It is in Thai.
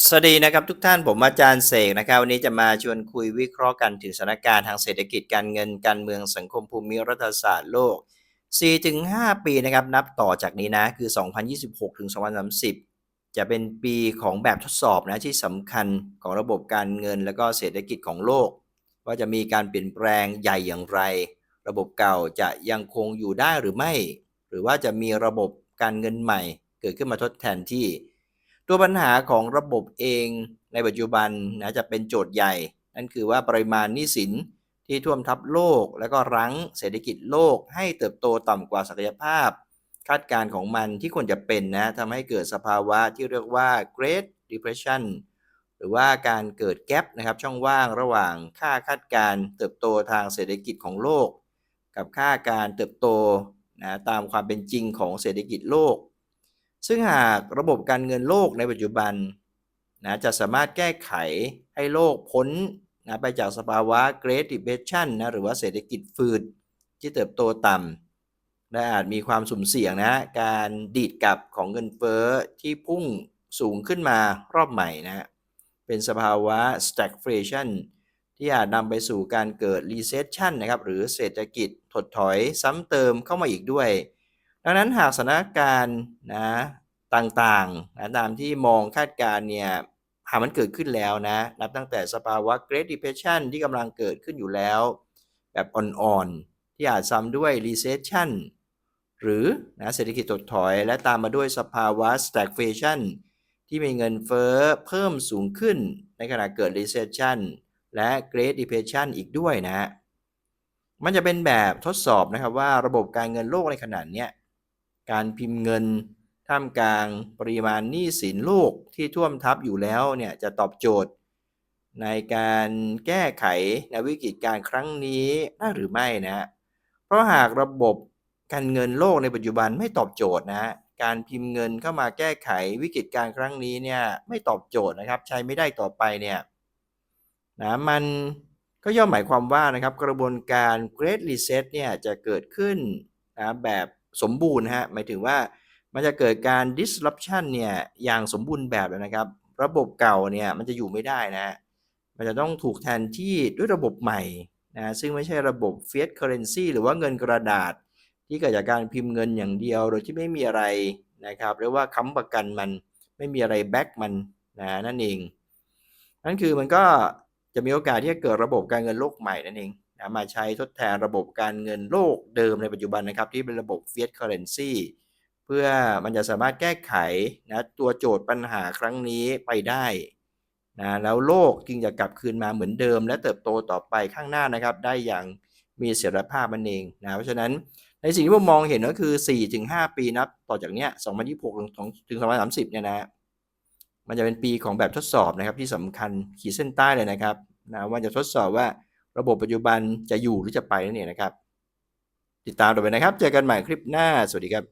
สวัสดีนะครับทุกท่านผมอาจารย์เสกนะครับ วันนี้จะมาชวนคุยวิเคราะห์กันถึงสถานการณ์ทางเศรษฐกิจการเงินการเมืองสังคมภูมิรัฐศาสตร์โลก 4-5 ปีนะครับ นับต่อจากนี้นะคือ 2026 ถึง 2030 จะเป็นปีของแบบทดสอบนะที่สำคัญของระบบการเงินและก็เศรษฐกิจของโลก ว่าจะมีการเปลี่ยนแปลงใหญ่อย่างไร ระบบเก่าจะยังคงอยู่ได้หรือไม่ หรือว่าจะมีระบบการเงินใหม่ เกิดขึ้นมาทดแทนที่ ตัวปัญหาของระบบเองในปัจจุบันนะจะเป็นโจทย์ใหญ่ นั่นคือว่าปริมาณหนี้สินที่ท่วมทับโลก และก็รั้งเศรษฐกิจโลก ให้เติบโตต่ำกว่าศักยภาพ คาดการณ์ของมันที่ควรจะเป็นนะทำให้เกิดสภาวะที่เรียกว่า Great Depression หรือว่าการเกิดแกลบนะครับช่องว่างระหว่างค่าคาดการเติบโตทางเศรษฐกิจของโลก กับค่าการเติบโตนะตามความเป็นจริงของเศรษฐกิจโลก ซึ่งหากระบบการเงินโลกในปัจจุบันนะจะสามารถแก้ไขให้โลกพ้นนะไปจากสภาวะ Great Depression นะหรือว่าเศรษฐกิจฝืดที่เติบโตต่ำและอาจมีความสุ่มเสี่ยงนะการดีดกลับของเงินเฟ้อที่พุ่งสูงขึ้นมารอบใหม่นะเป็นสภาวะ stagflation ที่อาจนำไปสู่การเกิด recession นะครับหรือเศรษฐกิจถดถอยซ้ำเติมเข้ามาอีกด้วย ดังนั้นหากสถานการณ์นะ ต่างๆนะตามที่มองคาดการณ์เนี่ยหากมันเกิดขึ้นแล้วนะ นับตั้งแต่สภาวะ Great Depression ที่กำลังเกิดขึ้นอยู่แล้ว แบบอ่อนๆ ที่อาจซ้ำด้วย Recession หรือนะเศรษฐกิจถดถอย และตามมาด้วยสภาวะ Stagflation ที่มีเงินเฟ้อเพิ่มสูงขึ้นในขณะเกิด Recession และ Great Depression อีกด้วยนะ มันจะเป็นแบบทดสอบนะครับว่าระบบการเงินโลกในขณะเนี้ยการพิมพ์เงิน ท่ามกลางปริมาณหนี้สินโลกที่ท่วมทับอยู่แล้วเนี่ยจะตอบโจทย์ ในการแก้ไขในวิกฤตการครั้งนี้ได้หรือไม่นะเพราะหากระบบการเงินโลกในปัจจุบันไม่ตอบโจทย์นะการพิมพ์เงินเข้ามาแก้ไขวิกฤตการครั้งนี้เนี่ยไม่ตอบโจทย์นะครับ ใช้ไม่ได้ต่อไปเนี่ยนะมันก็ย่อมหมายความว่านะครับกระบวนการ Great Reset เนี่ยจะเกิดขึ้นนะแบบสมบูรณ์ฮะหมายถึงว่า มันจะเกิดการ disruption เนี่ยอย่างสมบูรณ์แบบเลยนะครับ ระบบเก่าเนี่ยมันจะอยู่ไม่ได้นะ มันจะต้องถูกแทนที่ด้วยระบบใหม่นะซึ่งไม่ใช่ระบบ fiat currency หรือว่าเงินกระดาษ ที่เกิดจากการพิมพ์เงินอย่างเดียว โดยที่ไม่มีอะไรนะครับเรียกว่าค้ำประกันมันไม่มีอะไรแบ็กมันนะนั่นเองนั่นคือมันก็จะมีโอกาสที่จะเกิดระบบการเงินโลกใหม่นั่นเองนะมาใช้ทดแทนระบบการเงินโลกเดิมในปัจจุบันนะครับ ที่เป็นระบบ fiat currency พื่อมันจะสามารถแก้ไขนะตัวโจทย์ปัญหาครั้งนี้ไปได้นะแล้วโลกจึงจะกลับคืนมาเหมือนเดิม และเติบโตต่อไปข้างหน้านะครับ ได้อย่างมีเสถียรภาพมันเองนะเพราะฉะนั้นในสิ่งที่ผมมองเห็นก็คือ 4-5 ปีนับต่อจากเนี้ย2026 ถึง 2030 เนี่ยนะมันจะเป็นปีของแบบทดสอบนะครับที่สำคัญขีดเส้นใต้เลยนะครับนะว่าจะทดสอบว่าระบบปัจจุบันจะอยู่หรือจะไปนั่นเองนะครับ ติดตามต่อไปนะครับ เจอกันใหม่คลิปหน้า สวัสดีครับ